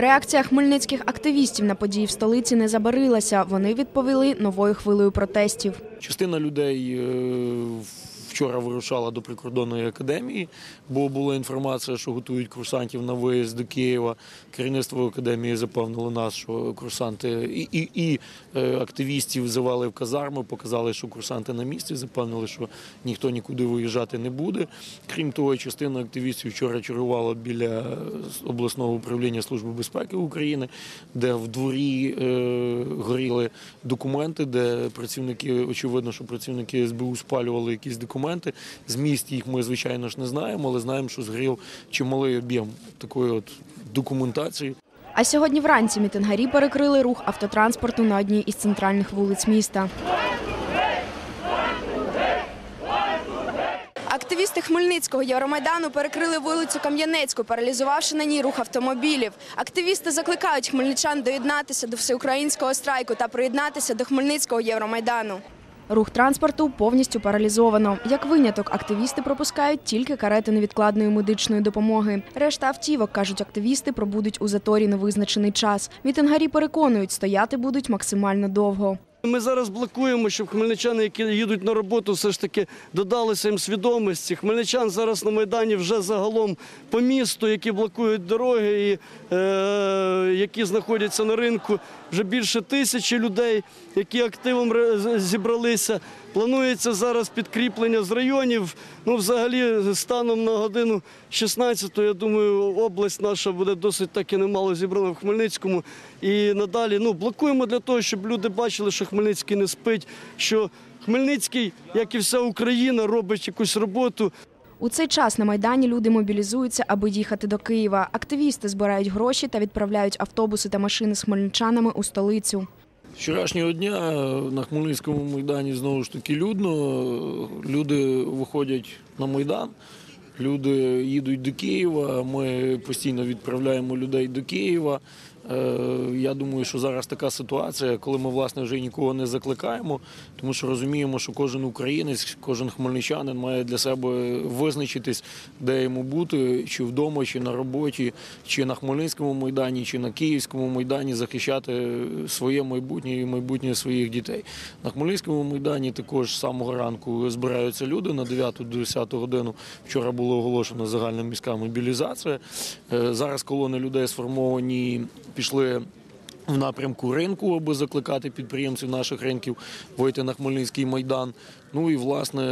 Реакція хмельницьких активістів на події в столиці не забарилася. Вони відповіли новою хвилею протестів. Частина людей е, вчора вирушала до прикордонної академії, бо була інформація, що готують курсантів на виїзд до Києва. Керівництво академії запевнило нас, що курсанти і, і, і е, активістів взивали в казарми, показали, що курсанти на місці, запевнили, що ніхто нікуди виїжджати не буде. Крім того, частина активістів вчора чергувала біля обласного управління Служби безпеки України, де в дворі е, горіли документи, де працівники, очевидно, що працівники СБУ спалювали якісь документи. Зміст їх ми, звичайно ж, не знаємо, але знаємо, що згорів чималий об'єм такої от документації. А сьогодні вранці мітингарі перекрили рух автотранспорту на одній із центральних вулиць міста. Активісти Хмельницького Євромайдану перекрили вулицю Кам'янецьку, паралізувавши на ній рух автомобілів. Активісти закликають хмельничан доєднатися до всеукраїнського страйку та приєднатися до Хмельницького Євромайдану. Рух транспорту повністю паралізовано. Як виняток, активісти пропускають тільки карети невідкладної медичної допомоги. Решта автівок, кажуть активісти, пробудуть у заторі невизначений час. Мітингарі переконують, стояти будуть максимально довго. Ми зараз блокуємо, щоб хмельничани, які їдуть на роботу, все ж таки додалися їм свідомості. Хмельничан зараз на Майдані вже загалом по місту, які блокують дороги і е, які знаходяться на ринку, вже більше тисячі людей, які активом зібралися. Планується зараз підкріплення з районів. Ну, взагалі, станом на годину 16, я думаю, область наша буде досить таки немало зібрана в Хмельницькому. І надалі ну, блокуємо для того, щоб люди бачили, що Хмельницький не спить, що Хмельницький, як і вся Україна, робить якусь роботу. У цей час на Майдані люди мобілізуються, аби їхати до Києва. Активісти збирають гроші та відправляють автобуси та машини з хмельничанами у столицю. Вчорашнього дня на Хмельницькому майдані знову ж таки людно. Люди виходять на майдан, люди їдуть до Києва. Ми постійно відправляємо людей до Києва. Е, Я думаю, що зараз така ситуація, коли ми власне вже нікого не закликаємо, тому що розуміємо, що кожен українець, кожен хмельничанин має для себе визначитись, де йому бути, чи вдома, чи на роботі, чи на Хмельницькому майдані, чи на Київському майдані захищати своє майбутнє і майбутнє своїх дітей. На Хмельницькому майдані також з самого ранку збираються люди на 9-10 годину. Вчора було оголошено загальна міська мобілізація. Е, Зараз колони людей сформовані, пішли. В напрямку ринку, аби закликати підприємців наших ринків вийти на Хмельницький майдан. Ну і власне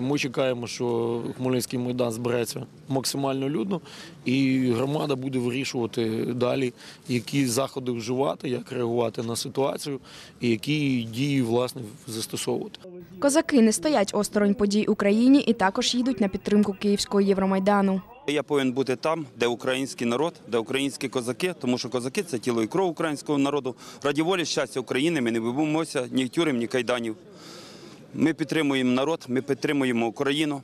ми чекаємо, що Хмельницький майдан збереться максимально людно, і громада буде вирішувати далі, які заходи вживати, як реагувати на ситуацію і які дії власне застосовувати. Козаки не стоять осторонь подій Україні і також їдуть на підтримку Київського Євромайдану. Я повинен бути там, де український народ, де українські козаки, тому що козаки це тіло і кров українського народу. Раді волі щастя України ми не вибумося ні тюрем, ні кайданів. Ми підтримуємо народ, ми підтримуємо Україну.